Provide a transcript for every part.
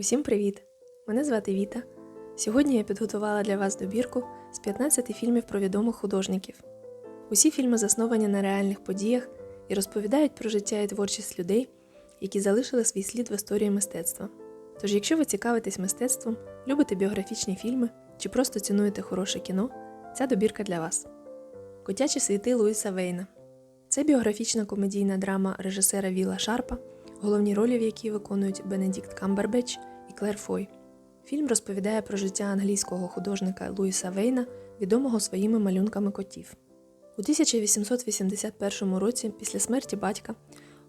Усім привіт! Мене звати Віта. Сьогодні я підготувала для вас добірку з 15 фільмів про відомих художників. Усі фільми засновані на реальних подіях і розповідають про життя і творчість людей, які залишили свій слід в історії мистецтва. Тож, якщо ви цікавитесь мистецтвом, любите біографічні фільми чи просто цінуєте хороше кіно, ця добірка для вас. Котячі світи Луїса Вейна. Це біографічна комедійна драма режисера Віла Шарпа, головні ролі в якій виконують Бенедікт Камбербеч і Клер Фой. Фільм розповідає про життя англійського художника Луїса Вейна, відомого своїми малюнками котів. У 1881 році, після смерті батька,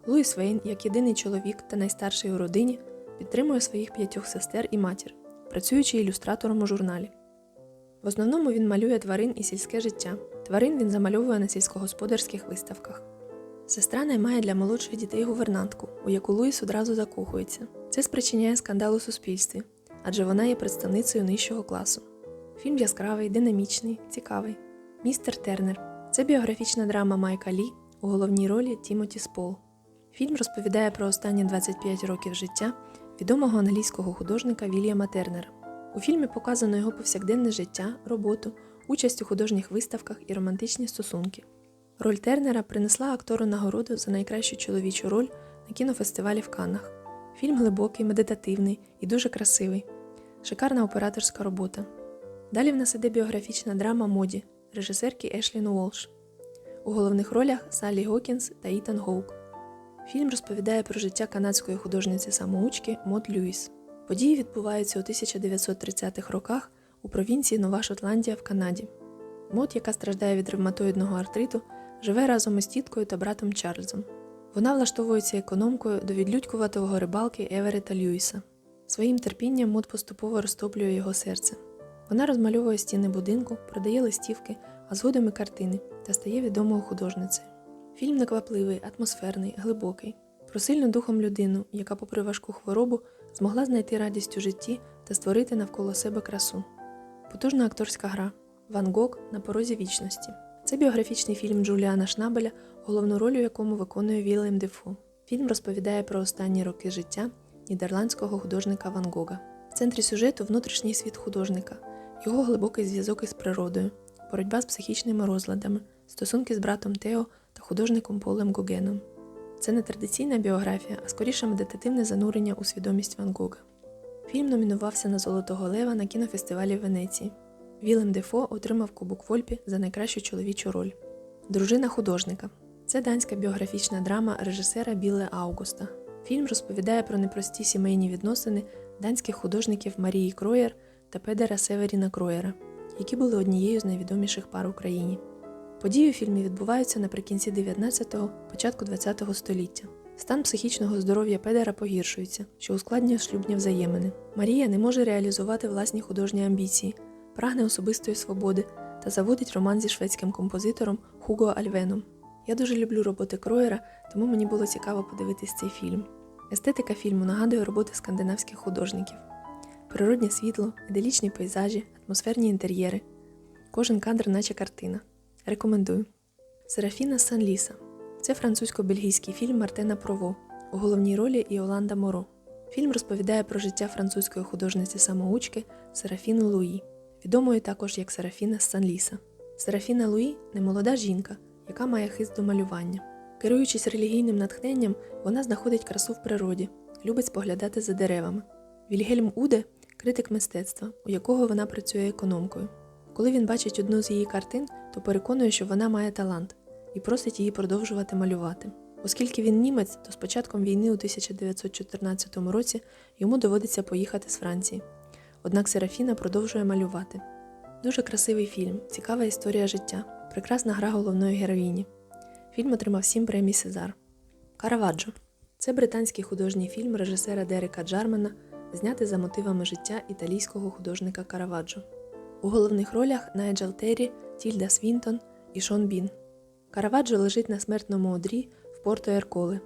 Луїс Вейн, як єдиний чоловік та найстарший у родині, підтримує своїх п'ятьох сестер і матір, працюючи ілюстратором у журналі. В основному він малює тварин і сільське життя. Тварин він замальовує на сільськогосподарських виставках. Сестра наймає для молодших дітей гувернантку, у яку Луїс одразу закохується. Це спричиняє скандал у суспільстві, адже вона є представницею нижчого класу. Фільм яскравий, динамічний, цікавий. Містер Тернер це біографічна драма Майка Лі у головній ролі Тімоті Спол. Фільм розповідає про останні 25 років життя відомого англійського художника Вільяма Тернера. У фільмі показано його повсякденне життя, роботу, участь у художніх виставках і романтичні стосунки. Роль Тернера принесла актору нагороду за найкращу чоловічу роль на кінофестивалі в Каннах. Фільм глибокий, медитативний і дуже красивий. Шикарна операторська робота. Далі в нас іде біографічна драма Моді режисерки Ешлін Уолш. У головних ролях Саллі Гокінс та Ітан Гоук. Фільм розповідає про життя канадської художниці самоучки Мод Льюіс. Події відбуваються у 1930-х роках у провінції Нова Шотландія в Канаді. Мод, яка страждає від ревматоїдного артриту, живе разом із тіткою та братом Чарльзом. Вона влаштовується економкою до відлюдькуватого рибалки Еверета Льюіса. Своїм терпінням Мод поступово розтоплює його серце. Вона розмальовує стіни будинку, продає листівки, а згодом і картини та стає відомою художницею. Фільм неквапливий, атмосферний, глибокий, про сильну духом людину, яка, попри важку хворобу, змогла знайти радість у житті та створити навколо себе красу. Потужна акторська гра Ван Гог на порозі вічності. Це біографічний фільм Джуліана Шнабеля, головну роль у якому виконує Вілем Дефо. Фільм розповідає про останні роки життя нідерландського художника Ван Гога. В центрі сюжету внутрішній світ художника, його глибокий зв'язок із природою, боротьба з психічними розладами, стосунки з братом Тео та художником Полем Гогеном. Це не традиційна біографія, а скоріше медитативне занурення у свідомість Ван Гога. Фільм номінувався на Золотого Лева на кінофестивалі Венеції. Вілем Дефо отримав Кубок Вольпі за найкращу чоловічу роль. Дружина художника. Це данська біографічна драма режисера Біле Аугуста. Фільм розповідає про непрості сімейні відносини данських художників Марії Кроєр та Педера Северіна Кроєра, які були однією з найвідоміших пар в Україні. Події у фільмі відбуваються наприкінці 19-го, початку 20-го століття. Стан психічного здоров'я Педера погіршується, що ускладнює шлюбні взаємини. Марія не може реалізувати власні художні амбіції, прагне особистої свободи та заводить роман зі шведським композитором Хуго Альвеном. Я дуже люблю роботи Кроєра, тому мені було цікаво подивитись цей фільм. Естетика фільму нагадує роботи скандинавських художників: природнє світло, іделічні пейзажі, атмосферні інтер'єри. Кожен кадр, наче картина. Рекомендую. Серафіна Сан-Ліса. Це французько-бельгійський фільм Мартена Прово. У головній ролі Іоланда Моро. Фільм розповідає про життя французької художниці самоучки Серафіни Луї, відомої також як Серафіна з Сан-Ліса. Серафіна Луї немолода жінка, яка має хист до малювання. Керуючись релігійним натхненням, вона знаходить красу в природі, любить споглядати за деревами. Вільгельм Уде критик мистецтва, у якого вона працює економкою. Коли він бачить одну з її картин, то переконує, що вона має талант і просить її продовжувати малювати. Оскільки він німець, то з початком війни у 1914 році йому доводиться поїхати з Франції. Однак Серафіна продовжує малювати. Дуже красивий фільм, цікава історія життя, прекрасна гра головної героїні. Фільм отримав сім премій Сезар. Караваджо це британський художній фільм режисера Дерека Джармена, знятий за мотивами життя італійського художника Караваджо. У головних ролях Найджел Террі, Тільда Свінтон і Шон Бін. Караваджо лежить на смертному одрі в Порто Ерколе.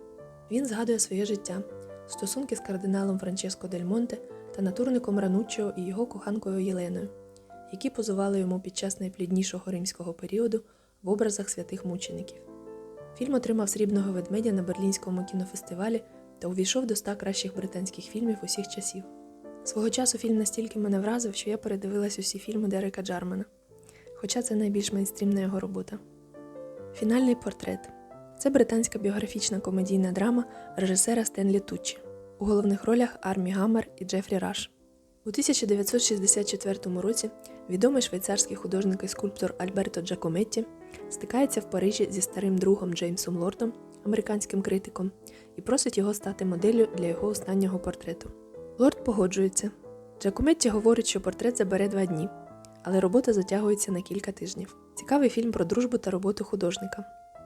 Він згадує своє життя, стосунки з кардиналом Франческо Дель Монте та натурником Рануччо і його коханкою Єленою, які позували йому під час найпліднішого римського періоду в образах святих мучеників. Фільм отримав срібного ведмедя на Берлінському кінофестивалі та увійшов до 100 кращих британських фільмів усіх часів. Свого часу фільм настільки мене вразив, що я передивилась усі фільми Дерека Джармана. Хоча це найбільш мейнстрімна його робота. Фінальний портрет це британська біографічна комедійна драма режисера Стенлі Туччі. У головних ролях Армі Гаммер і Джефрі Раш. У 1964 році відомий швейцарський художник і скульптор Альберто Джакометті стикається в Парижі зі старим другом Джеймсом Лордом, американським критиком, і просить його стати моделлю для його останнього портрету. Лорд погоджується. Джакометті говорить, що портрет забере два дні, але робота затягується на кілька тижнів. Цікавий фільм про дружбу та роботу художника.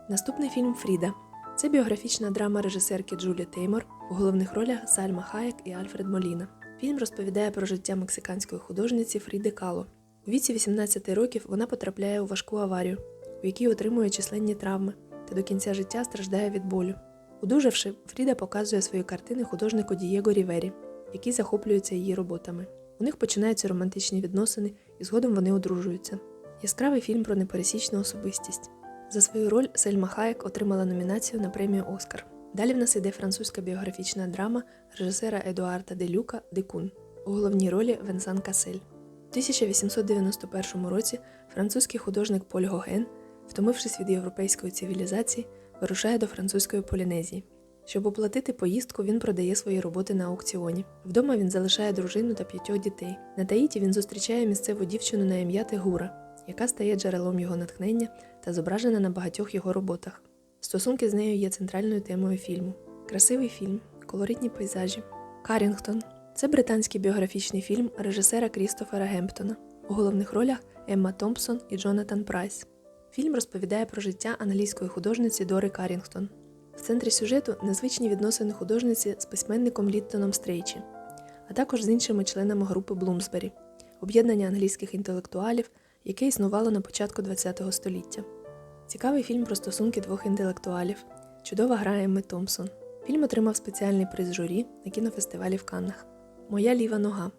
Наступний фільм Фріда. Це біографічна драма режисерки Джулі Теймор у головних ролях Сальма Хаєк і Альфред Моліна. Фільм розповідає про життя мексиканської художниці Фріди Кало. У віці 18 років вона потрапляє у важку аварію, у якій отримує численні травми та до кінця життя страждає від болю. Удужавши, Фріда показує свої картини художнику Дієго Рівері, який захоплюється її роботами. У них починаються романтичні відносини, і згодом вони одружуються. Яскравий фільм про непересічну особистість. За свою роль Сельма Хаєк отримала номінацію на премію Оскар. Далі в нас іде французька біографічна драма режисера Едуарда Делюка Декун у головній ролі Венсан Касель. У 1891 році французький художник Поль Гоген, втомившись від європейської цивілізації, вирушає до французької Полінезії. Щоб оплатити поїздку, він продає свої роботи на аукціоні. Вдома він залишає дружину та п'ятьох дітей. На Таїті він зустрічає місцеву дівчину на ім'я Тегура, яка стає джерелом його натхнення та зображена на багатьох його роботах. Стосунки з нею є центральною темою фільму. Красивий фільм, колоритні пейзажі. Карінгтон це британський біографічний фільм режисера Крістофера Гемптона. У головних ролях Емма Томпсон і Джонатан Прайс. Фільм розповідає про життя англійської художниці Дори Карінгтон. В центрі сюжету незвичні відносини художниці з письменником Літтоном Стрейчі, а також з іншими членами групи Блумсбері, об'єднання англійських інтелектуалів, яке існувало на початку ХХ століття. Цікавий фільм про стосунки двох інтелектуалів. Чудова гра Емми Томпсон. Фільм отримав спеціальний приз журі на кінофестивалі в Каннах. Моя ліва нога.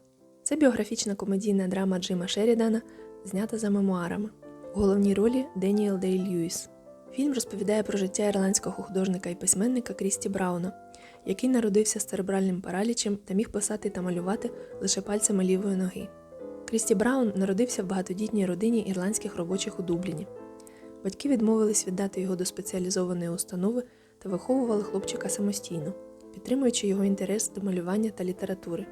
Це біографічна комедійна драма Джима Шерідана, знята за мемуарами. У головній ролі Деніел Дей Льюіс. Фільм розповідає про життя ірландського художника і письменника Крісті Брауна, який народився з церебральним паралічем та міг писати та малювати лише пальцями лівої ноги. Крісті Браун народився в багатодітній родині ірландських робочих у Дубліні. Батьки відмовились віддати його до спеціалізованої установи та виховували хлопчика самостійно, підтримуючи його інтерес до малювання та літератури.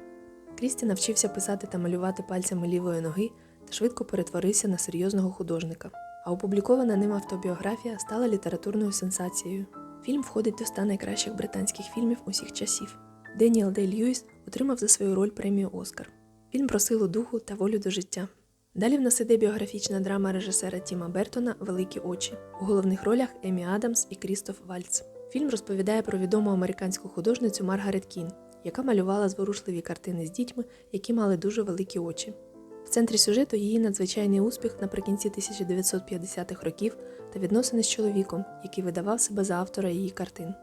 Крісті навчився писати та малювати пальцями лівої ноги та швидко перетворився на серйозного художника. А опублікована ним автобіографія стала літературною сенсацією. Фільм входить до ста найкращих британських фільмів усіх часів. Деніел Дей Льюіс отримав за свою роль премію Оскар. Фільм про силу духу та волю до життя. Далі в нас іде біографічна драма режисера Тіма Бертона Великі очі у головних ролях Емі Адамс і Крістоф Вальц. Фільм розповідає про відому американську художницю Маргарет Кін, яка малювала зворушливі картини з дітьми, які мали дуже великі очі. В центрі сюжету її надзвичайний успіх наприкінці 1950-х років та відносини з чоловіком, який видавав себе за автора її картин.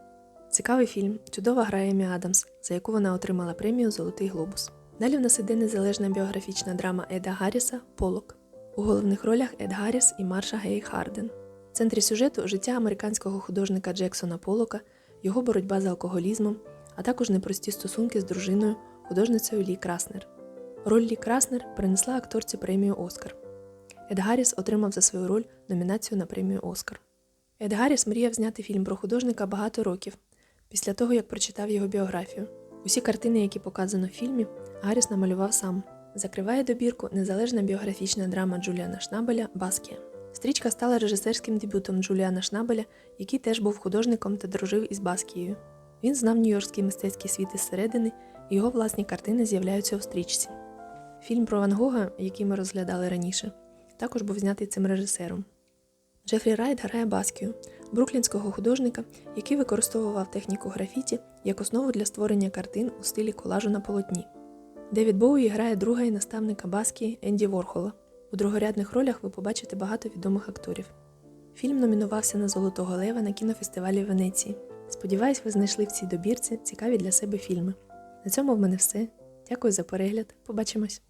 Цікавий фільм, чудова гра Емі Адамс, за яку вона отримала премію Золотий глобус. Далі в нас іде незалежна біографічна драма Еда Гарріса Полок. У головних ролях Ед Гарріс і Марша Гей Харден. В центрі сюжету життя американського художника Джексона Полока, його боротьба з алкоголізмом, а також непрості стосунки з дружиною, художницею Лі Краснер. Роль Лі Краснер принесла акторці премію Оскар. Ед Гарріс отримав за свою роль номінацію на премію Оскар. Ед Гарріс мріяв зняти фільм про художника багато років, після того як прочитав його біографію. Усі картини, які показано в фільмі, Гарріс намалював сам. Закриває добірку незалежна біографічна драма Джуліана Шнабеля Баскія. Стрічка стала режисерським дебютом Джуліана Шнабеля, який теж був художником та дружив із Баскією. Він знав нью-йоркський мистецький світ із середини, і його власні картини з'являються у стрічці. Фільм про Ван Гога, який ми розглядали раніше, також був знятий цим режисером. Джефрі Райт грає Баскію, бруклінського художника, який використовував техніку графіті як основу для створення картин у стилі колажу на полотні. Девід Боуї грає друга і наставника баски Енді Ворхола. У другорядних ролях ви побачите багато відомих акторів. Фільм номінувався на Золотого Лева на кінофестивалі Венеції. Сподіваюсь, ви знайшли в цій добірці цікаві для себе фільми. На цьому в мене все. Дякую за перегляд. Побачимось!